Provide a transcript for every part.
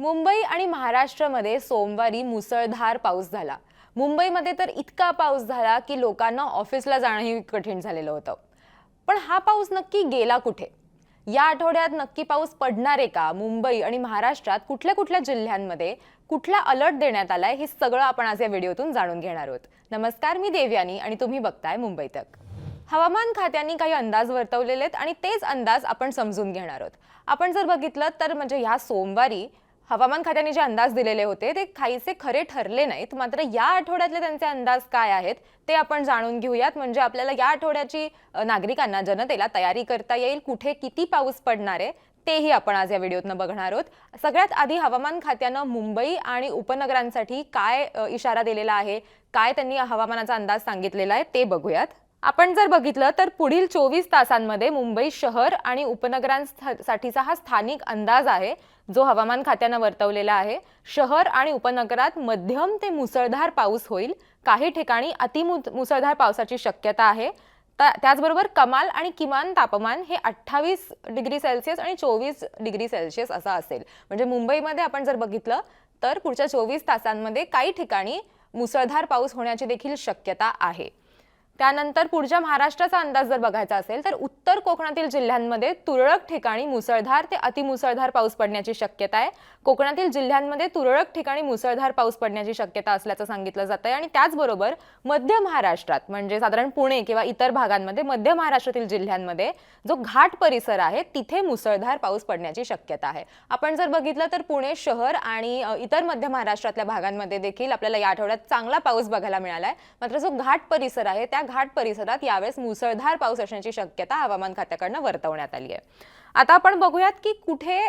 मुंबई आणि महाराष्ट्रामध्ये सोमवारी मुसळधार पाऊस झाला. मुंबईमध्ये तर इतका पाऊस झाला की लोकांना ऑफिसला जाणंही कठीण झालेलं होतं. पण हा पाऊस नक्की गेला कुठे? या आठवड्यात नक्की पाऊस पडणार आहे का? मुंबई आणि महाराष्ट्रात कुठल्या कुठल्या जिल्ह्यांमध्ये कुठला अलर्ट देण्यात आलाय हे सगळं आपण आज या व्हिडिओतून जाणून घेणार आहोत. नमस्कार मी देवयानी आणि तुम्ही बघताय मुंबई तक. हवामान खात्यांनी काही अंदाज वर्तवलेले आहेत आणि तेच अंदाज आपण समजून घेणार आहोत. आपण जर बघितलं तर म्हणजे ह्या सोमवारी हवामान खात्याने जे अंदाज दिलेले होते ते काहीसे खरे ठरले नाहीत. मात्र या आठवड्यातले त्यांचे अंदाज काय आहेत ते आपण जाणून घेऊयात. म्हणजे आपल्याला या आठवड्याची नागरिकांना जनतेला तयारी करता येईल. कुठे किती पाऊस पडणार आहे तेही आपण आज या व्हिडिओतनं बघणार आहोत. सगळ्यात आधी हवामान खात्यानं मुंबई आणि उपनगरांसाठी काय इशारा दिलेला आहे काय त्यांनी हवामानाचा अंदाज सांगितलेला आहे ते बघूयात. आपण जर बघितलं तर पुढील चोवीस तासांमध्ये मुंबई शहर आणि उपनगरांसाठीचा हा स्थानिक अंदाज आहे जो हवामान खात्यानं वर्तवलेला आहे. शहर आणि उपनगरात मध्यम ते मुसळधार पाऊस होईल. काही ठिकाणी अतिमु मुसळधार पावसाची शक्यता आहे. त्याचबरोबर कमाल आणि किमान तापमान हे अठ्ठावीस डिग्री सेल्सिअस आणि चोवीस डिग्री सेल्सिअस असं असेल. म्हणजे मुंबईमध्ये आपण जर बघितलं तर पुढच्या चोवीस तासांमध्ये काही ठिकाणी मुसळधार पाऊस होण्याची देखील शक्यता आहे. त्यानंतर पुढच्या महाराष्ट्राचा अंदाज जर बघायचा असेल तर उत्तर कोकणातील जिल्ह्यांमध्ये तुरळक ठिकाणी मुसळधार ते अतिमुसळधार पाऊस पडण्याची शक्यता आहे. कोकणातील जिल्ह्यांमध्ये तुरळक ठिकाणी मुसळधार पाऊस पडण्याची शक्यता असल्याचं सांगितलं जात आहे आणि त्याचबरोबर मध्य महाराष्ट्रात म्हणजे साधारण पुणे किंवा इतर भागांमध्ये मध्य महाराष्ट्रातील जिल्ह्यांमध्ये जो घाट परिसर आहे तिथे मुसळधार पाऊस पडण्याची शक्यता आहे. आपण जर बघितलं तर पुणे शहर आणि इतर मध्य महाराष्ट्रातल्या भागांमध्ये देखील आपल्याला या आठवड्यात चांगला पाऊस बघायला मिळाला आहे मात्र जो घाट परिसर आहे त्या घाट परिसरात यावेळेस मुसळधार पाऊस असण्याची शक्यता हवामान खात्याकडनं वर्तवण्यात आली आहे. आता आपण बघूयात की कुठे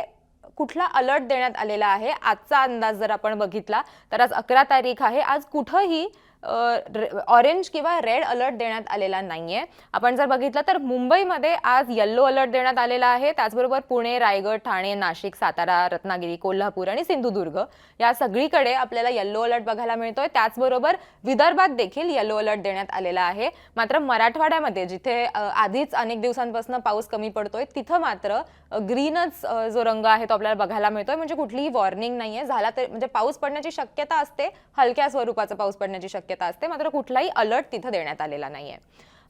कुठला अलर्ट देण्यात आलेला आहे? आजचा अंदाज जर आपण बघितला तर आज अकरा तारीख आहे. आज कुठंही ऑरेंज किंवा रेड अलर्ट देण्यात आलेला नाही आहे आपण जर बघितलं तर मुंबईमध्ये आज येल्लो अलर्ट देण्यात आलेला आहे. त्याचबरोबर पुणे रायगड ठाणे नाशिक सातारा रत्नागिरी कोल्हापूर आणि सिंधुदुर्ग या सगळीकडे आपल्याला येल्लो अलर्ट बघायला मिळतोय. त्याचबरोबर विदर्भात देखील येल्लो अलर्ट देण्यात आलेला आहे. मात्र मराठवाड्यामध्ये जिथे आधीच अनेक दिवसांपासून पाऊस कमी पडतोय तिथं मात्र ग्रीनच जो रंग आहे तो आपल्याला बघायला मिळतोय. म्हणजे कुठलीही वॉर्निंग नाही आहे झाला तर म्हणजे पाऊस पडण्याची शक्यता असते. हलक्या स्वरूपाचा पाऊस पडण्याची शक्यता असते. मात्र कुठलाही अलर्ट तिथं देण्यात आलेला नाहीये.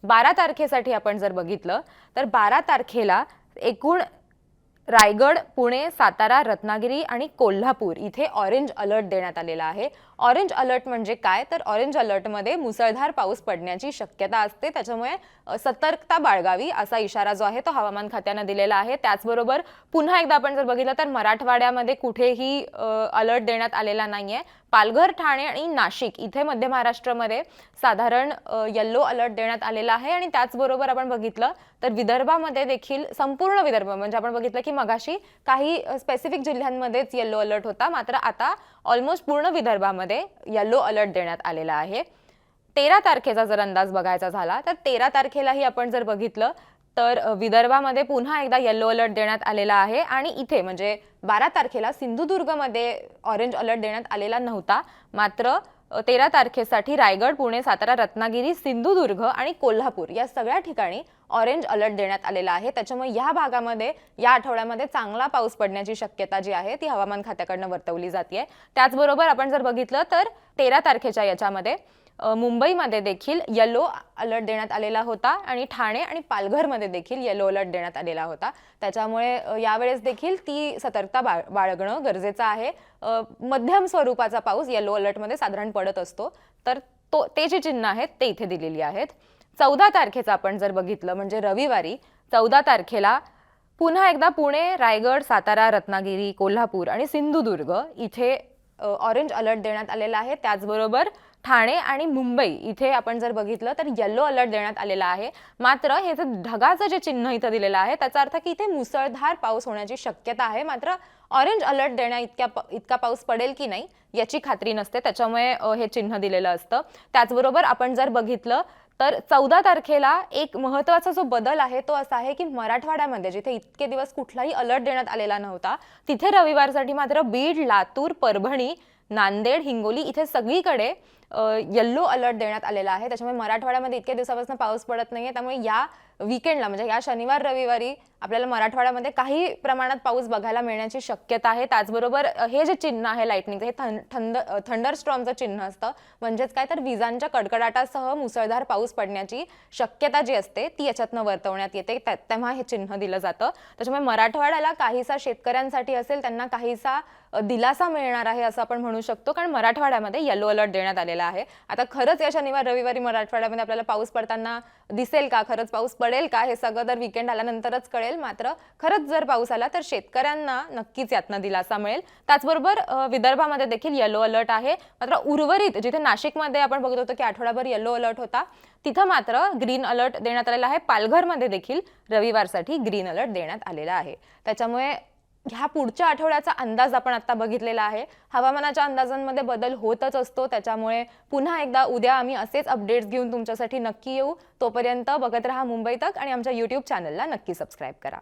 बारा तारखेसाठी आपण जर बघितलं तर बारा तारखेला एकूण रायगड पुणे सातारा रत्नागिरी आणि कोल्हापूर इथे ऑरेंज अलर्ट देण्यात आलेला आहे. ऑरेंज अलर्ट म्हणजे काय? तर ऑरेंज अलर्टमध्ये मुसळधार पाऊस पडण्याची शक्यता असते. त्याच्यामुळे सतर्कता बाळगावी असा इशारा जो आहे तो हवामान खात्यानं दिलेला आहे. त्याचबरोबर पुन्हा एकदा आपण जर बघितलं तर मराठवाड्यामध्ये कुठेही अलर्ट देण्यात आलेला नाहीये. पालघर ठाणे आणि नाशिक इथे मध्य महाराष्ट्रामध्ये साधारण येल्लो अलर्ट देण्यात आलेला आहे. आणि त्याचबरोबर आपण बघितलं तर विदर्भामध्ये देखील संपूर्ण विदर्भ म्हणजे आपण बघितलं की मगाशी काही स्पेसिफिक जिल्ह्यांमध्येच येल्लो अलर्ट होता. मात्र आता ऑलमोस्ट पूर्ण विदर्भामध्ये येल्लो अलर्ट देण्यात आलेला आहे. तेरा तारखेचा जर अंदाज बघायचा झाला तर तेरा तारखेलाही आपण जर बघितलं तर विदर्भामध्ये पुन्हा एकदा येलो अलर्ट देण्यात आलेला आहे आणि इथे म्हणजे बारा तारखेला सिंधुदुर्गमध्ये ऑरेंज अलर्ट देण्यात आलेला नव्हता. मात्र तेरा तारखेसाठी रायगड पुणे सातारा रत्नागिरी सिंधुदुर्ग आणि कोल्हापूर या सगळ्या ठिकाणी ऑरेंज अलर्ट देण्यात आलेला आहे. त्याच्यामुळे या भागामध्ये या आठवड्यामध्ये चांगला पाऊस पडण्याची शक्यता जी आहे ती हवामान खात्याकडनं वर्तवली जाते त्याचबरोबर आपण जर बघितलं तर तेरा तारखेच्या याच्यामध्ये मुंबईमध्ये देखील येलो अलर्ट देण्यात आलेला होता आणि ठाणे आणि पालघरमध्ये देखील येलो अलर्ट देण्यात आलेला होता. त्याच्यामुळे यावेळेस देखील ती सतर्कता बाळ बाळगणं गरजेचं आहे. मध्यम स्वरूपाचा पाऊस येलो अलर्टमध्ये साधारण पडत असतो. तर तो ते जे चिन्ह आहेत ते इथे दिलेली आहेत. चौदा तारखेचं आपण जर बघितलं म्हणजे रविवारी चौदा तारखेला पुन्हा एकदा पुणे रायगड सातारा रत्नागिरी कोल्हापूर आणि सिंधुदुर्ग इथे ऑरेंज अलर्ट देण्यात आलेला आहे. त्याचबरोबर ठाणे आणि मुंबई इथे आपण जर बघितलं तर येल्लो अलर्ट देण्यात आलेला आहे. मात्र हे जे ढगाचं जे चिन्ह इथं दिलेलं आहे त्याचा अर्थ की इथे मुसळधार पाऊस होण्याची शक्यता आहे. मात्र ऑरेंज अलर्ट देण्या इतक्या प- इतका पाऊस पडेल की नाही याची खात्री नसते. त्याच्यामुळे हे चिन्ह दिलेलं असतं. त्याचबरोबर आपण जर बघितलं तर चौदा तारखेला एक महत्त्वाचा जो बदल आहे तो असा आहे की मराठवाड्यामध्ये जिथे इतके दिवस कुठलाही अलर्ट देण्यात आलेला नव्हता तिथे रविवारसाठी मात्र बीड लातूर परभणी नांदेड हिंगोली इथे सगळीकडे येल्लो अलर्ट देण्यात आलेला आहे. त्याच्यामुळे मराठवाड्यामध्ये इतक्या दिवसापासून पाऊस पडत नाही आहे त्यामुळे या विकेंडला म्हणजे या शनिवार रविवारी आपल्याला मराठवाड्यामध्ये काही प्रमाणात पाऊस बघायला मिळण्याची शक्यता आहे. त्याचबरोबर हे जे चिन्ह आहे लाईटनिंगचं हे थंड थंडर स्ट्रॉमचं चिन्ह असतं. म्हणजेच काय? तर विजांच्या कडकडाटासह मुसळधार पाऊस पडण्याची शक्यता जी असते ती याच्यातनं वर्तवण्यात येते. त्या- तेव्हा हे चिन्ह दिलं जातं. त्याच्यामुळे मराठवाड्याला काहीसा शेतकऱ्यांसाठी असेल त्यांना काहीसा दिलासा मिळणार आहे असं आपण म्हणू शकतो. कारण मराठवाड्यामध्ये येलो अलर्ट देण्यात आलेला आहे. आता खरंच या शनिवार रविवारी मराठवाड्यामध्ये आपल्याला पाऊस पडताना दिसेल का? खरंच पाऊस कळेल का? हे सगळं तर विकेंड आल्यानंतरच कळेल. मात्र खरंच जर पाऊस आला तर शेतकऱ्यांना नक्कीच यातनं दिलासा मिळेल. त्याचबरोबर विदर्भामध्ये देखील येलो अलर्ट आहे. मात्र उर्वरित जिथे नाशिकमध्ये आपण बघत होतो की आठवडाभर येलो अलर्ट होता तिथं मात्र ग्रीन अलर्ट देण्यात आलेला आहे. पालघरमध्ये देखील रविवारसाठी ग्रीन अलर्ट देण्यात आलेला आहे. त्याच्यामुळे ह्या पुढच्या आठवड्याचा अंदाज आपण आता बघितलेला आहे. हवामानाच्या अंदाजांमध्ये बदल होतच असतो. त्याच्यामुळे पुन्हा एकदा उद्या आम्ही असेच अपडेट्स घेऊन तुमच्यासाठी नक्की येऊ. तोपर्यंत बघत राहा मुंबई तक आणि आमच्या यूट्यूब चॅनलला नक्की सबस्क्राईब करा.